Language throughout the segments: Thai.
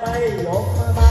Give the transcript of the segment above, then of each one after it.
ไปหยกมา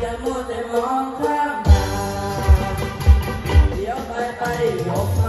อย่ามัวแต่มองข้ามตาเดี๋ยวไปไปยก